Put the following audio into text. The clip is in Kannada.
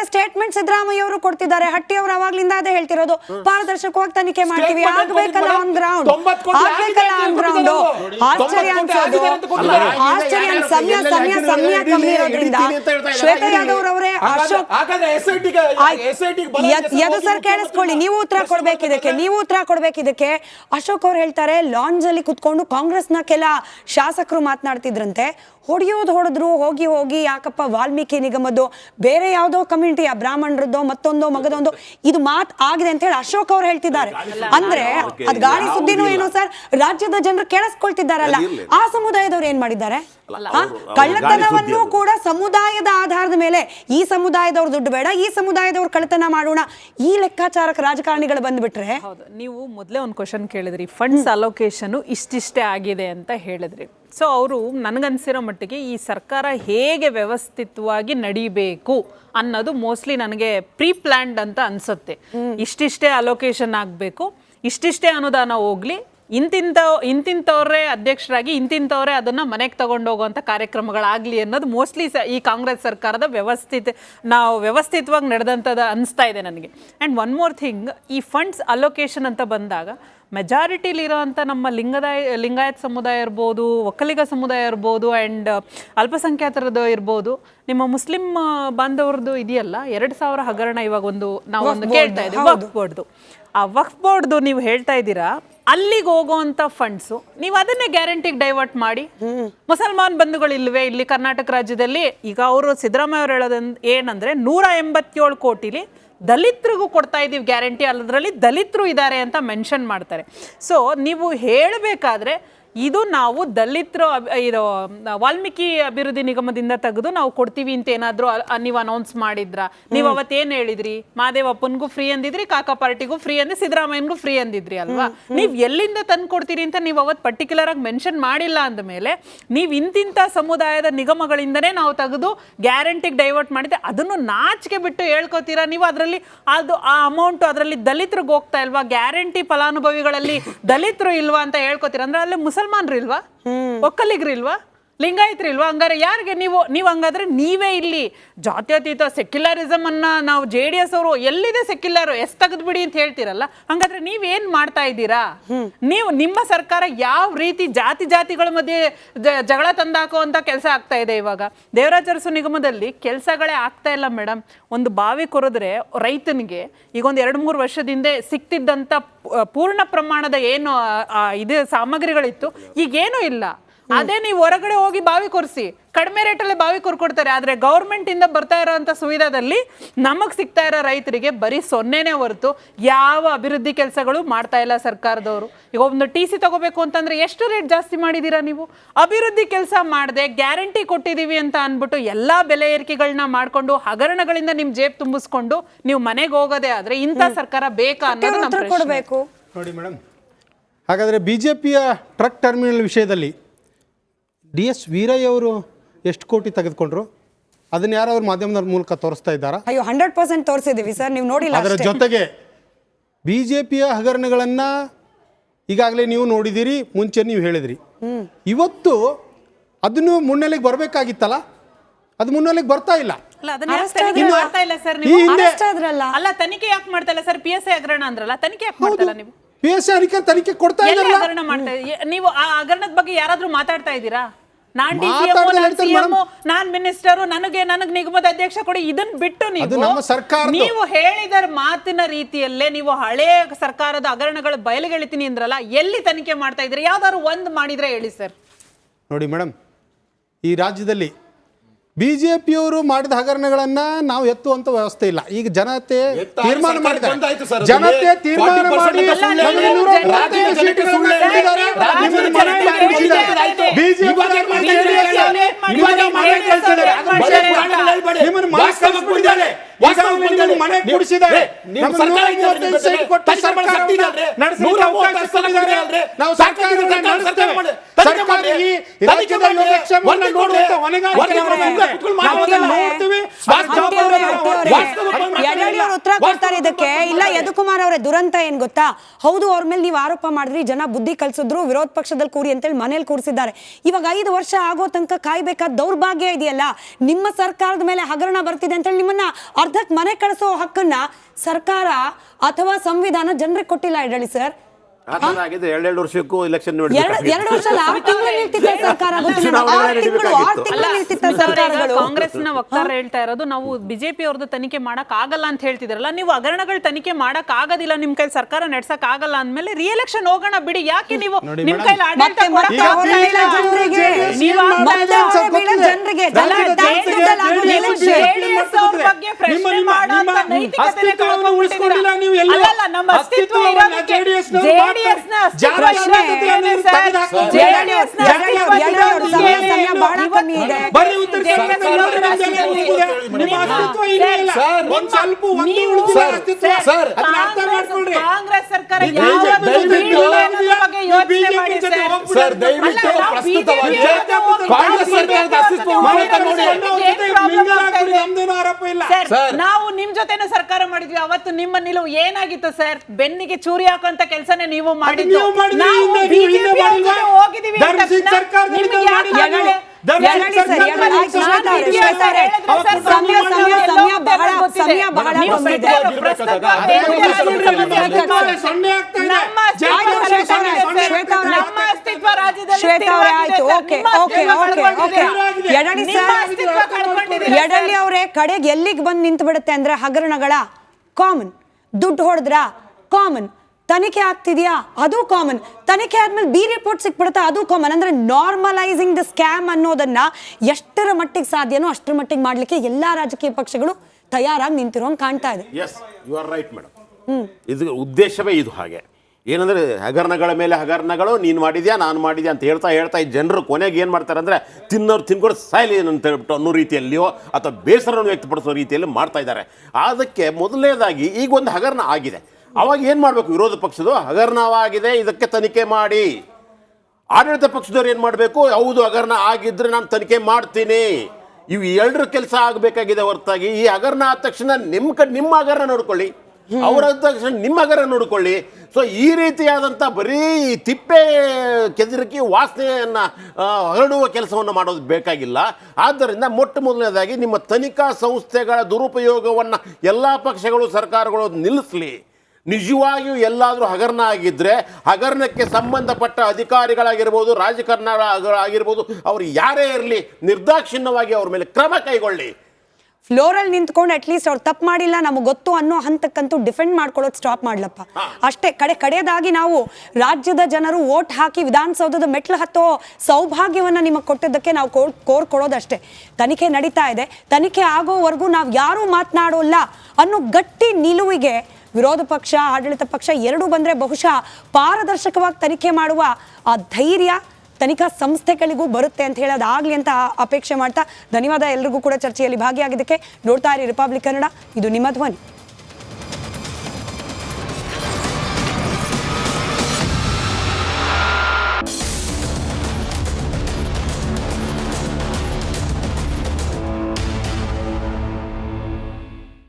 ಅವರೇ ಸ್ಟೇಟ್ಮೆಂಟ್ ಸಿದ್ದರಾಮಯ್ಯ ಅವರು ಕೊಡ್ತಿದ್ದಾರೆ. ಹಟ್ಟಿ ಅವರು ಅವಾಗ್ಲಿಂದ ಅದೇ ಹೇಳ್ತಿರೋದು. ಪಾರದರ್ಶಕವಾಗಿ ತನಿಖೆ ಮಾಡ್ತೀವಿ ಆಗ್ಬೇಕಲ್ಲ ಆನ್ ಗ್ರೌಂಡ್ ಆಗ್ಬೇಕಲ್ಲ ಆನ್ ಗ್ರೌಂಡ್ ಆಶ್ಚರ್ಯ ಅನ್ಸೋದು. ಆಶ್ಚರ್ಯ ಸಮಯ ಸಮಯ ಸಮಯ ಕಮ್ಮಿ ಇರೋದ್ರಿಂದ ಶ್ವೇತ ಯಾದವ್ ಅವರೇ ಅಶೋಕ್ ಯದ್- ಸರ್ ಕೇಳಿಸ್ಕೊಳ್ಳಿ. ನೀವು ಉತ್ತರ ಕೊಡ್ಬೇಕಿದಕ್ಕೆ ನೀವು ಉತ್ತರ ಕೊಡ್ಬೇಕು ಇದಕ್ಕೆ. ಅಶೋಕ್ ಅವ್ರು ಹೇಳ್ತಾರೆ ಲಾಂಜ್ ಅಲ್ಲಿ ಕುತ್ಕೊಂಡು ಕಾಂಗ್ರೆಸ್ನ ಕೆಲ ಶಾಸಕರು ಮಾತನಾಡ್ತಿದ್ರಂತೆ. ಹೊಡೆಯೋದು ಹೊಡೆದ್ರು ಹೋಗಿ ಹೋಗಿ ಯಾಕಪ್ಪ ವಾಲ್ಮೀಕಿ ನಿಗಮದ್ದು ಬೇರೆ ಯಾವುದೋ ಕಮ್ಯುನಿಟಿಯ ಬ್ರಾಹ್ಮಣರದ್ದೋ ಮತ್ತೊಂದೋ ಮಗದೊಂದು ಇದು ಮಾತ್ ಆಗಿದೆ ಅಂತ ಹೇಳಿ ಅಶೋಕ್ ಅವ್ರು ಹೇಳ್ತಿದ್ದಾರೆ. ಅಂದ್ರೆ ಅದ್ ಗಾಳಿ ಸುದ್ದಿನೂ ಏನು ಸರ್? ರಾಜ್ಯದ ಜನರು ಕೇಳಿಸ್ಕೊಳ್ತಿದ್ದಾರಲ್ಲ. ಆ ಸಮುದಾಯದವ್ರು ಏನ್ ಮಾಡಿದ್ದಾರೆ? ಕಳ್ಳತನವನ್ನು ಕೂಡ ಸಮುದಾಯದ ಆಧಾರದ ಮೇಲೆ ಈ ಸಮುದಾಯದವ್ರು ದುಡ್ಡು ಬೇಡ ಈ ಸಮುದಾಯದವ್ರು ಕಳ್ಳತನ ಮಾಡೋಣ ಈ ಲೆಕ್ಕಾಚಾರಕ್ಕೆ ರಾಜಕಾರಣಿಗಳು ಬಂದ್ಬಿಟ್ರೆ ಹೌದು ನೀವು ಮೊದಲೇ ಒಂದು ಕ್ವಶನ್ ಕೇಳಿದ್ರಿ. ಫಂಡ್ಸ್ ಅಲೋಕೇಶನ್ ಇಷ್ಟಿಷ್ಟೇ ಆಗಿದೆ ಅಂತ ಹೇಳಿದ್ರಿ. ಸೊ ಅವರು ನನಗನ್ಸಿರೋ ಮಟ್ಟಿಗೆ ಈ ಸರ್ಕಾರ ಹೇಗೆ ವ್ಯವಸ್ಥಿತವಾಗಿ ನಡಿಬೇಕು ಅನ್ನೋದು ಮೋಸ್ಟ್ಲಿ ನನಗೆ ಪ್ರೀ ಪ್ಲ್ಯಾಂಡ್ ಅಂತ ಅನ್ಸುತ್ತೆ. ಇಷ್ಟಿಷ್ಟೇ ಅಲೋಕೇಶನ್ ಆಗಬೇಕು ಇಷ್ಟಿಷ್ಟೇ ಅನುದಾನ ಹೋಗ್ಲಿ ಇಂತಿಂತ ಇಂತಿಂಥವ್ರೇ ಅಧ್ಯಕ್ಷರಾಗಿ ಇಂತಿಂಥವ್ರೇ ಅದನ್ನು ಮನೆಗೆ ತಗೊಂಡು ಹೋಗುವಂಥ ಕಾರ್ಯಕ್ರಮಗಳಾಗಲಿ ಅನ್ನೋದು ಮೋಸ್ಟ್ಲಿ ಸ ಈ ಕಾಂಗ್ರೆಸ್ ಸರ್ಕಾರದ ವ್ಯವಸ್ಥಿತ ನಾವು ವ್ಯವಸ್ಥಿತವಾಗಿ ನಡೆದಂಥದ್ದು ಅನಿಸ್ತಾ ಇದೆ ನನಗೆ. ಆ್ಯಂಡ್ ಒನ್ ಮೋರ್ ಥಿಂಗ್ ಈ ಫಂಡ್ಸ್ ಅಲೋಕೇಶನ್ ಅಂತ ಬಂದಾಗ ಮೆಜಾರಿಟಿಲಿರೋವಂಥ ನಮ್ಮ ಲಿಂಗದಾಯ ಲಿಂಗಾಯತ್ ಸಮುದಾಯ ಇರ್ಬೋದು ಒಕ್ಕಲಿಗ ಸಮುದಾಯ ಇರ್ಬೋದು ಆ್ಯಂಡ್ ಅಲ್ಪಸಂಖ್ಯಾತರದ್ದು ಇರ್ಬೋದು ನಿಮ್ಮ ಮುಸ್ಲಿಂ ಬಾಂಧವ್ರದ್ದು ಬಾಂಧವರದ್ದು ಇದೆಯಲ್ಲ ಎರಡು ಸಾವಿರ ಹಗರಣ ಇವಾಗ ಒಂದು ನಾವು ಒಂದು ಕೇಳ್ತಾ ಇದ್ದೀವಿ ವಕ್ಫ್ ಬೋರ್ಡ್ದು. ಆ ವಕ್ಫ್ ಬೋರ್ಡ್ದು ನೀವು ಹೇಳ್ತಾ ಇದ್ದೀರಾ ಅಲ್ಲಿಗೆ ಹೋಗುವಂತ ಫಂಡ್ಸು ನೀವು ಅದನ್ನೇ ಗ್ಯಾರಂಟಿಗೆ ಡೈವರ್ಟ್ ಮಾಡಿ. ಮುಸಲ್ಮಾನ್ ಬಂಧುಗಳು ಇಲ್ವೇ, ಇಲ್ಲಿ ಕರ್ನಾಟಕ ರಾಜ್ಯದಲ್ಲಿ, ಈಗ ಅವರು ಸಿದ್ದರಾಮಯ್ಯ ಅವರು ಹೇಳೋದ್ ಏನಂದ್ರೆ ನೂರ ಎಂಬತ್ತೇಳು ಕೋಟಿಲಿ ದಲಿತರಿಗೂ ಕೊಡ್ತಾ ಇದೀವಿ ಗ್ಯಾರಂಟಿ ಅಲ್ಲದ್ರಲ್ಲಿ ದಲಿತರು ಇದ್ದಾರೆ ಅಂತ ಮೆನ್ಷನ್ ಮಾಡ್ತಾರೆ. ಸೊ ನೀವು ಹೇಳಬೇಕಾದ್ರೆ ಇದು ನಾವು ದಲಿತರು ಇದು ವಾಲ್ಮೀಕಿ ಅಭಿವೃದ್ಧಿ ನಿಗಮದಿಂದ ತೆಗೆದು ನಾವು ಕೊಡ್ತೀವಿ ಅಂತ ಏನಾದರೂ ನೀವು ಅನೌನ್ಸ್ ಮಾಡಿದ್ರ? ನೀವು ಏನ್ ಹೇಳಿದ್ರಿ? ಮಾದೇವಪ್ಪನ್ಗೂ ಫ್ರೀ ಅಂದಿದ್ರಿ ಕಾಕಾ ಪಾರ್ಟಿಗೂ ಫ್ರೀ ಅಂದಿ ಸಿದ್ದರಾಮಯ್ಯನ್ಗೂ ಫ್ರೀ ಅಂದಿದ್ರಿ ಅಲ್ವಾ? ನೀವು ಎಲ್ಲಿಂದ ತಂದು ಕೊಡ್ತೀರಿ ಅಂತ ನೀವು ಅವತ್ತು ಪರ್ಟಿಕ್ಯುಲರ್ ಆಗಿ ಮೆನ್ಷನ್ ಮಾಡಿಲ್ಲ ಅಂದಮೇಲೆ ನೀವು ಇಂತಿಂಥ ಸಮುದಾಯದ ನಿಗಮಗಳಿಂದನೇ ನಾವು ತೆಗೆದು ಗ್ಯಾರಂಟಿಗೆ ಡೈವರ್ಟ್ ಮಾಡಿದ್ರೆ ಅದನ್ನು ನಾಚಿಕೆ ಬಿಟ್ಟು ಹೇಳ್ಕೊತೀರಾ? ನೀವು ಅದರಲ್ಲಿ ಅದು ಆ ಅಮೌಂಟ್ ಅದರಲ್ಲಿ ದಲಿತರಿಗೆ ಹೋಗ್ತಾ ಇಲ್ವಾ? ಗ್ಯಾರಂಟಿ ಫಲಾನುಭವಿಗಳಲ್ಲಿ ದಲಿತರು ಇಲ್ವಾ ಅಂತ ಹೇಳ್ಕೊತೀರಾ? ಅಂದ್ರೆ ಅಲ್ಲಿ ಮುಸಲ್ಮಾನ್ರು ಇಲ್ವಾ ಒಕ್ಕಲಿಗರು ಲಿಂಗಾಯತ್ರು ಇಲ್ವಾ? ಹಂಗಾರೆ ಯಾರಿಗೆ ನೀವು ನೀವು ಹಂಗಾದ್ರೆ ನೀವೇ ಇಲ್ಲಿ ಜಾತ್ಯತೀತ ಸೆಕ್ಯುಲರಿಸಮ್ ಅನ್ನ ನಾವು ಜೆ ಡಿ ಎಸ್ ಅವರು ಎಲ್ಲಿದೆ ಸೆಕ್ಯುಲರ್ ಎಸ್ ತೆಗೆದ್ಬಿಡಿ ಅಂತ ಹೇಳ್ತೀರಲ್ಲ? ಹಂಗಾದ್ರೆ ನೀವೇನ್ ಮಾಡ್ತಾ ಇದ್ದೀರಾ? ನೀವು ನಿಮ್ಮ ಸರ್ಕಾರ ಯಾವ ರೀತಿ ಜಾತಿ ಜಾತಿಗಳ ಮಧ್ಯೆ ಜ- ಜಗಳ ತಂದಾಕುವಂತ ಕೆಲಸ ಆಗ್ತಾ ಇದೆ ಇವಾಗ? ದೇವರಾಜ ಅರಸು ನಿಗಮದಲ್ಲಿ ಕೆಲಸಗಳೇ ಆಗ್ತಾ ಇಲ್ಲ ಮೇಡಮ್. ಒಂದು ಬಾವಿ ಕೊರೆದ್ರೆ ರೈತನಿಗೆ ಈಗ ಒಂದು ಎರಡು ಮೂರು ವರ್ಷದಿಂದ ಸಿಕ್ತಿದ್ದಂತ ಪೂರ್ಣ ಪ್ರಮಾಣದ ಏನು ಇದು ಸಾಮಗ್ರಿಗಳಿತ್ತು. ಈಗೇನೂ ಇಲ್ಲ. ಅದೇ ನೀವು ಹೊರಗಡೆ ಹೋಗಿ ಬಾವಿ ಕೊರ್ಸಿ. ಕಡಿಮೆ ರೇಟಲ್ಲಿ ಬಾವಿ ಕೊರ್ಕೊಡ್ತಾರೆ. ಆದ್ರೆ ಗೌರ್ಮೆಂಟ್ ಇಂದ ಬರ್ತಾ ಇರೋಂಥ ಸುವಿಧಾದಲ್ಲಿ ನಮಗ್ ಸಿಗ್ತಾ ಇರೋ ರೈತರಿಗೆ ಬರೀ ಸೊನ್ನೆನೇ ಹೊರತು ಯಾವ ಅಭಿವೃದ್ಧಿ ಕೆಲಸಗಳು ಮಾಡ್ತಾ ಇಲ್ಲ ಸರ್ಕಾರದವರು. ಈಗ ಒಂದು ಟಿ ಸಿ ತಗೋಬೇಕು ಅಂತಂದ್ರೆ ಎಷ್ಟು ರೇಟ್ ಜಾಸ್ತಿ ಮಾಡಿದೀರಾ ನೀವು? ಅಭಿವೃದ್ಧಿ ಕೆಲಸ ಮಾಡದೆ ಗ್ಯಾರಂಟಿ ಕೊಟ್ಟಿದೀವಿ ಅಂತ ಅಂದ್ಬಿಟ್ಟು ಎಲ್ಲಾ ಬೆಲೆ ಏರಿಕೆಗಳನ್ನ ಮಾಡ್ಕೊಂಡು ಹಗರಣಗಳಿಂದ ನಿಮ್ ಜೇಬ್ ತುಂಬಿಸ್ಕೊಂಡು ನೀವು ಮನೆಗೆ ಹೋಗೋದೇ ಆದ್ರೆ ಇಂಥ ಸರ್ಕಾರ ಬೇಕಾ ಅನ್ನೋದು ನಮ್ಮ ಪ್ರಶ್ನೆ. ಕೊಡಬೇಕು. ನೋಡಿ ಮೇಡಮ್ ಹಾಗಾದರೆ ಬಿ ಜೆ ಪಿಯ ಟ್ರಕ್ ಟರ್ಮಿನಲ್ ವಿಷಯದಲ್ಲಿ ಡಿ ಎಸ್ ವೀರಯ್ಯ ಅವರು ಎಷ್ಟು ಕೋಟಿ ತೆಗೆದುಕೊಂಡ್ರು? ಅದನ್ನ ಯಾರಾದ್ರು ಮಾಧ್ಯಮದ ಮೂಲಕ ತೋರಿಸ್ತಾ ಇದ್ದಾರಾ? ಅಯ್ಯೋ ಹಂಡ್ರೆಡ್ ಪರ್ಸೆಂಟ್ ತೋರಿಸಿದೀವಿ ಸರ್ ನೀವು ನೋಡಿಲ್ಲ ಅದರ ಅಷ್ಟೇ. ಜೊತೆಗೆ ಬಿ ಜೆ ಪಿಯ ಹಗರಣಗಳನ್ನು ಈಗಾಗಲೇ ನೀವು ನೋಡಿದ್ದೀರಿ ಮುಂಚೆ ನೀವು ಹೇಳಿದ್ರಿ. ಇವತ್ತು ಅದನ್ನು ಮುನ್ನೆಲೆಗೆ ಬರಬೇಕಾಗಿತ್ತಲ್ಲ? ಅದು ಮುನ್ನೆಲೆಗೆ ಬರ್ತಾ ಇಲ್ಲ. ಅಲ್ಲ ಅದನ್ನ ಯಾಕ್ Arrest ತನಿಖೆ ಆದ್ರೆ- ಮಾಡ್ತಾ ಇಲ್ಲ ಸರ್ ಈ ನೀವು ಹಿಂದೆ- ಆದ್ರಲ್ಲ? ಅಲ್ಲ ತನಿಖೆ ಯಾಕೆ ಮಾಡ್ತಾ ಇಲ್ಲ ಸರ್? ಪಿ ಎಸ್ ಐ ಹಗರಣ ಅಂದ್ರಲ್ಲ ತನಿಖೆ ಯಾಕೆ ಮಾಡ್ತಾ ಇಲ್ಲ ನೀವು? ಪಿ ಎಸ್ ಐ ತನಿಖೆ ಕೊಡ್ತಾ ಎಲ್ಲಿ ಇದ್ದಾರಲ್ಲ? ಹಗರಣ ಮಾಡ್ತಾ ಇದ್ದೀರಿ? ನೀವು ಆ ಹಗರಣದ ಬಗ್ಗೆ ಯಾರಾದ್ರೂ ಮಾತಾಡ್ತಾ ಇದ್ದೀರಾ? ನಾನ್ ನಾನ್ ಮಿನಿಸ್ಟರ್ ನನಗೆ ನನಗ್ ನಿಗಮದ ಅಧ್ಯಕ್ಷ ಕೊಡಿ ಇದನ್ನ ಬಿಟ್ಟು ನೀವು. ನೀವು ಹೇಳಿದ ಮಾತಿನ ರೀತಿಯಲ್ಲೇ ನೀವು ಹಳೆ ಸರ್ಕಾರದ ಹಗರಣಗಳ ಬಯಲಿಗೆಳಿತೀನಿ ಅಂದ್ರಲ್ಲ ಎಲ್ಲಿ ತನಿಖೆ ಮಾಡ್ತಾ ಇದ್ರಿ ಯಾವ್ದಾದ್ರು ಒಂದ್ ಮಾಡಿದ್ರೆ ಹೇಳಿ ಸರ್. ನೋಡಿ ಮೇಡಮ್ ಈ ರಾಜ್ಯದಲ್ಲಿ ಬಿ ಜೆ ಪಿಯವರು ಮಾಡಿದ ಹಗರಣಗಳನ್ನ ನಾವು ಎತ್ತುವಂತ ವ್ಯವಸ್ಥೆ ಇಲ್ಲ. ಈಗ ಜನತೆ ತೀರ್ಮಾನ ಮಾಡಿದ್ದಾರೆ ಜನತೆ ತೀರ್ಮಾನ ಮಾಡಿ ನೀವು- ಕೂಡಿಸಿದ್ದಾರೆ. ನೀವು ಉತ್ತರ ಕೊಡ್ತಾರೆ ಇದಕ್ಕೆ? ಇಲ್ಲ ಯದುಕುಮಾರ್ ಅವರ ದುರಂತ ಏನ್ ಗೊತ್ತಾ? ಹೌದು ಅವ್ರ ಮೇಲೆ ನೀವು ಆರೋಪ ಮಾಡಿದ್ರಿ ಜನ ಬುದ್ಧಿ ಕಲ್ಸಿದ್ರು ವಿರೋಧ ಪಕ್ಷದಲ್ಲಿ ಕೂರಿ ಅಂತೇಳಿ ಮನೇಲಿ ಕೂರಿಸಿದ್ದಾರೆ. ಇವಾಗ ಐದು ವರ್ಷ ಆಗೋ ತನಕ ಕಾಯ್ಬೇಕಾದ ದೌರ್ಭಾಗ್ಯ ಇದೆಯಲ್ಲ? ನಿಮ್ಮ ಸರ್ಕಾರದ ಮೇಲೆ ಹಗರಣ ಬರ್ತಿದೆ ಅಂತೇಳಿ ನಿಮ್ಮನ್ನ ಅರ್ಧಕ್ ಮನೆ ಕಳಿಸೋ ಹಕ್ಕನ್ನ ಸರ್ಕಾರ ಅಥವಾ ಸಂವಿಧಾನ ಜನರಿಗೆ ಕೊಟ್ಟಿಲ್ಲ ಹೇಳಿ ಸರ್? ಆಗಿದೆ ಎರಡೆರಡು ವರ್ಷಕ್ಕೂ ಇಲೆಕ್ಷನ್ ಎರಡು ವರ್ಷ ಕಾಂಗ್ರೆಸ್ನ ವಕ್ತಾರ ಹೇಳ್ತಾ ಇರೋದು ನಾವು ಬಿಜೆಪಿ ಅವ್ರದ್ದು ತನಿಖೆ ಮಾಡಕ್ ಆಗಲ್ಲ ಅಂತ ಹೇಳ್ತಿದ್ರಲ್ಲ ನೀವು ಹಗರಣಗಳ ತನಿಖೆ ಮಾಡಕ್ ಆಗೋದಿಲ್ಲ ನಿಮ್ ಕೈ ಸರ್ಕಾರ ನಡ್ಸಕ್ ಆಗಲ್ಲ ಅಂದ್ಮೇಲೆ ರಿಎಲೆಕ್ಷನ್ ಹೋಗೋಣ ಬಿಡಿ. ಯಾಕೆ ನೀವು ನಿಮ್ ಕೈಲಿ ಆಡಳಿತ ಒಂದ್ ಸ್ವಲ್ಪ ಒಂದು ಉಳಿದಿಲ್ಲ ಅಸ್ತಿತ್ವ. ಸರ್, ಅದನ್ನ ಅರ್ಥ ಮಾಡ್ಕೊಳ್ರಿ. ಕಾಂಗ್ರೆಸ್ ಸರ್ಕಾರ ಸರ್. ದಯವಿಟ್ಟು ಪ್ರಸ್ತುತವಾಗಿ ಕಾಂಗ್ರೆಸ್ ಸರ್ಕಾರದ ಅಸ್ತಿತ್ವ ಮೂಲಕ ನೋಡಿ ನಮ್ದೇನು ಆರೋಪ ಇಲ್ಲ. Sir, sir. ನಾವು ನಿಮ್ ಜೊತೆನೂ ಸರ್ಕಾರ ಮಾಡಿದ್ವಿ. ಅವತ್ತು ನಿಮ್ಮ ನಿಲುವು ಏನಾಗಿತ್ತು ಸರ್ ಬೆನ್ನಿಗೆ ಚೂರಿ ಹಾಕುವಂತ ಕೆಲಸನೇ ನೀವು ಮಾಡಿದ್ದು. ನೀವು ಹೋಗಿದೀವಿ ಶ್ವೇತಾ ಅವರೇ, ಆಯ್ತು, ಓಕೆ ಓಕೆ ಓಕೆ ಓಕೆ. ಕಳ್ಕೊಂಡಿದೆ. ಯಡಳಿ ನಿಮ್ಮ ಸರ್ ಅಸ್ತಿತ್ವ ಕಳ್ಕೊಂಡಿದ್ದೀರಾ ಸರ್. ಯಡಳಿ ಅವರೇ ಕಡೆಗೆ ಎಲ್ಲಿಗೆ ಬಂದು ನಿಂತು ಬಿಡುತ್ತೆ ಅಂದ್ರೆ ಹಗರಣಗಳ ಕಾಮನ್ ದುಡ್ಡು ಹೊಡೆದ್ರ? ಕಾಮನ್ ತನಿಖೆ ಆಗ್ತಿದ್ಯಾ? ಅದು ಕಾಮನ್ ತನಿಖೆ ಆದ್ಮೇಲೆ ಬಿ ರಿಪೋರ್ಟ್ ಸಿಕ್ಬಿಡುತ್ತೆ ಅದು ಕಾಮನ್ ಅಂದ್ರೆ ನಾರ್ಮಲೈಸಿಂಗ್ ದ ಸ್ಕ್ಯಾಮ್ ಅನ್ನೋದನ್ನ ಎಷ್ಟರ ಮಟ್ಟಿಗೆ ಸಾಧ್ಯನೋ ಅಷ್ಟರ ಮಟ್ಟಿಗೆ ಮಾಡ್ಲಿಕ್ಕೆ ಎಲ್ಲಾ ರಾಜಕೀಯ ಪಕ್ಷಗಳು ತಯಾರಾಗಿ ನಿಂತಿರೋಂಗೆ ಕಾಣ್ತಾ ಇದೆ. Yes you are right madam ಇದು ಉದ್ದೇಶವೇ ಇದು ಹಾಗೆ. ಏನಂದ್ರೆ ಹಗರಣಗಳ ಮೇಲೆ ಹಗರಣಗಳು ನೀನು ಮಾಡಿದ್ಯಾ ನಾನು ಮಾಡಿದ್ಯಾ ಅಂತ ಹೇಳ್ತಾ ಹೇಳ್ತಾ ಈ ಜನರು ಕೊನೆಗೆ ಏನು ಮಾಡ್ತಾರೆ ಅಂದರೆ ತಿನ್ನೋರು ತಿನ್ಕೊಂಡು ಸಾಯ್ಲಿ ಅಂತ ಹೇಳ್ಬಿಟ್ಟು ಅನ್ನೋ ರೀತಿಯಲ್ಲಿಯೋ ಅಥವಾ ಬೇಸರವನ್ನು ವ್ಯಕ್ತಪಡಿಸೋ ರೀತಿಯಲ್ಲಿ ಮಾಡ್ತಾ ಇದ್ದಾರೆ. ಅದಕ್ಕೆ ಮೊದಲನೇದಾಗಿ ಈಗ ಒಂದು ಹಗರಣ ಆಗಿದೆ. ಅವಾಗ ಏನು ಮಾಡಬೇಕು? ವಿರೋಧ ಪಕ್ಷದು ಹಗರಣವಾಗಿದೆ ಇದಕ್ಕೆ ತನಿಖೆ ಮಾಡಿ. ಆಡಳಿತ ಪಕ್ಷದವ್ರು ಏನು ಮಾಡಬೇಕು? ಹೌದು ಹಗರಣ ಆಗಿದ್ದರೆ ನಾನು ತನಿಖೆ ಮಾಡ್ತೀನಿ. ಇವು ಎರಡರ ಕೆಲಸ ಆಗಬೇಕಾಗಿದೆ ಹೊರತಾಗಿ. ಈ ಹಗರಣ ಆದ ತಕ್ಷಣ ನಿಮ್ಮ ಕಡೆ ನಿಮ್ಮ ಹಗರಣ ನೋಡ್ಕೊಳ್ಳಿ. ಅವರ ತಕ್ಷಣ ನಿಮ್ಮ ಹಗರಣ ನೋಡ್ಕೊಳ್ಳಿ. ಸೊ ಈ ರೀತಿಯಾದಂಥ ಬರೀ ಈ ತಿಪ್ಪೆ ಕೆದರಿಕೆ ವಾಸನೆಯನ್ನು ಹರಡುವ ಕೆಲಸವನ್ನು ಮಾಡೋದು ಬೇಕಾಗಿಲ್ಲ. ಆದ್ದರಿಂದ ಮೊಟ್ಟ ಮೊದಲನೇದಾಗಿ ನಿಮ್ಮ ತನಿಖಾ ಸಂಸ್ಥೆಗಳ ದುರುಪಯೋಗವನ್ನು ಎಲ್ಲ ಪಕ್ಷಗಳು ಸರ್ಕಾರಗಳು ನಿಲ್ಲಿಸಲಿ ನಿಜವಾಗಿಯೂ ಎಲ್ಲಾದರೂ ಹಗರಣ ಆಗಿದ್ದರೆ ಹಗರಣಕ್ಕೆ ಸಂಬಂಧಪಟ್ಟ ಅಧಿಕಾರಿಗಳಾಗಿರ್ಬೋದು ರಾಜಕಾರಣಿಗಳಾಗಿರ್ಬೋದು ಅವರು ಯಾರೇ ಇರಲಿ ನಿರ್ದಾಕ್ಷಿಣ್ಯವಾಗಿ ಅವ್ರ ಮೇಲೆ ಕ್ರಮ ಕೈಗೊಳ್ಳಿ. ಫ್ಲೋರಲ್ಲಿ ನಿಂತ್ಕೊಂಡು ಅಟ್ಲೀಸ್ಟ್ ಅವ್ರು ತಪ್ಪು ಮಾಡಿಲ್ಲ ನಮಗೆ ಗೊತ್ತು ಅನ್ನೋ ಹಂತಕ್ಕಂತೂ ಡಿಫೆಂಡ್ ಮಾಡ್ಕೊಳ್ಳೋದು ಸ್ಟಾಪ್ ಮಾಡ್ಲಪ್ಪ. ಅಷ್ಟೇ ಕಡೆ ಕಡೆಯದಾಗಿ ನಾವು ರಾಜ್ಯದ ಜನರು ವೋಟ್ ಹಾಕಿ ವಿಧಾನಸೌಧದ ಮೆಟ್ಲು ಹತ್ತೋ ಸೌಭಾಗ್ಯವನ್ನು ನಿಮಗೆ ಕೊಟ್ಟಿದ್ದಕ್ಕೆ ನಾವು ಕೋರ್ ಕೋರ್ಕೊಳ್ಳೋದಷ್ಟೇ ತನಿಖೆ ನಡೀತಾ ಇದೆ. ತನಿಖೆ ಆಗೋವರೆಗೂ ನಾವು ಯಾರೂ ಮಾತನಾಡೋಲ್ಲ ಅನ್ನೋ ಗಟ್ಟಿ ನಿಲುವಿಗೆ ವಿರೋಧ ಪಕ್ಷ, ಆಡಳಿತ ಪಕ್ಷ ಎರಡೂ ಬಂದರೆ ಬಹುಶಃ ಪಾರದರ್ಶಕವಾಗಿ ತನಿಖೆ ಮಾಡುವ ಆ ಧೈರ್ಯ ತನಿಖಾ ಸಂಸ್ಥೆಗಳಿಗೂ ಬರುತ್ತೆ ಅಂತ ಹೇಳೋದಾಗ್ಲಿ ಅಂತ ಅಪೇಕ್ಷೆ ಮಾಡ್ತಾ ಧನ್ಯವಾದ ಎಲ್ರಿಗೂ ಕೂಡ ಚರ್ಚೆಯಲ್ಲಿ ಭಾಗಿಯಾಗಿದ್ದಕ್ಕೆ ನೋಡ್ತಾ ಇರಿ ರಿಪಬ್ಲಿಕ್ ಕನ್ನಡ. ಇದು ನಿಮ್ಮ ಧ್ವನಿ.